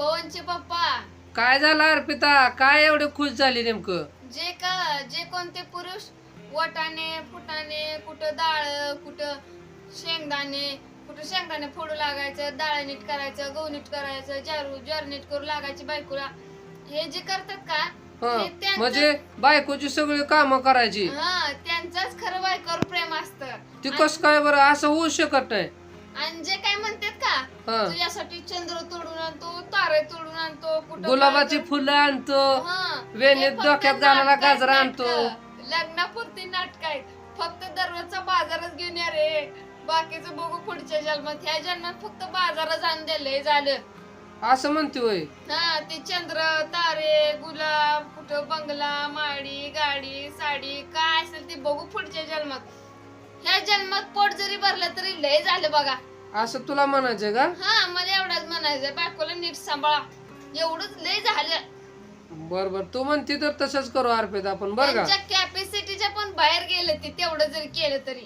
पवनचे पप्पा. काय झालं अर्पिता? काय एवढे खुश झाली नेमकं? जे का जे कोणते पुरुष वटाणे फुटाणे कुठं डाळ कुठं शेंगदाणे कुठं शेंगदाणे फोडू लागायचं डाळ नीट करायचं गहू नीट करायचं जारू ज्वार नीट करू लागायची बायकोला. हे जे करतात का हा हे त्यांचं- म्हणजे बायकोची सगळी कामं करायची. हा त्यांचंच खरं बायकोवर प्रेम असतं. ती कस काय बरं? असं होऊ शकत नाही. आणि जे काय म्हणतात का हा तुझ्यासाठी चंद्र तोडून आणतो तारे तोडून आणतो कुठं गुलाबाची फुलं आणतो हा. वेणीत हे फक्त डोक्यात घालायला नाटकं आहेत, गाजर आणतो. नाटकं. लग्नापुरती नाटक आहेत फक्त दररोजचा बाजारच घेऊन या रे बाकीचं बघू पुढच्या जन्मात ह्या जन्मात फक्त बाजारच आणून दिलंय झालं असं म्हणते होय हा ते चंद्र तारे गुलाब कुठं बंगला माडी गाडी साडी काय असेल ते बघू पुढच्या जन्मात ह्या जन्मात भरलं तरी लय झालं बघा. असं तुला म्हणायचं का? हा मला एवढंच म्हणायचं बायकोला नीट सांभाळा. एवढंच लय झालं. बर बर. तू म्हणते तर तसंच करू अर्पिता आपण बरं का? त्यांच्या कॅपॅसिटीच्या पण बाहेर गेले ते तेवढं जरी केलं तरी.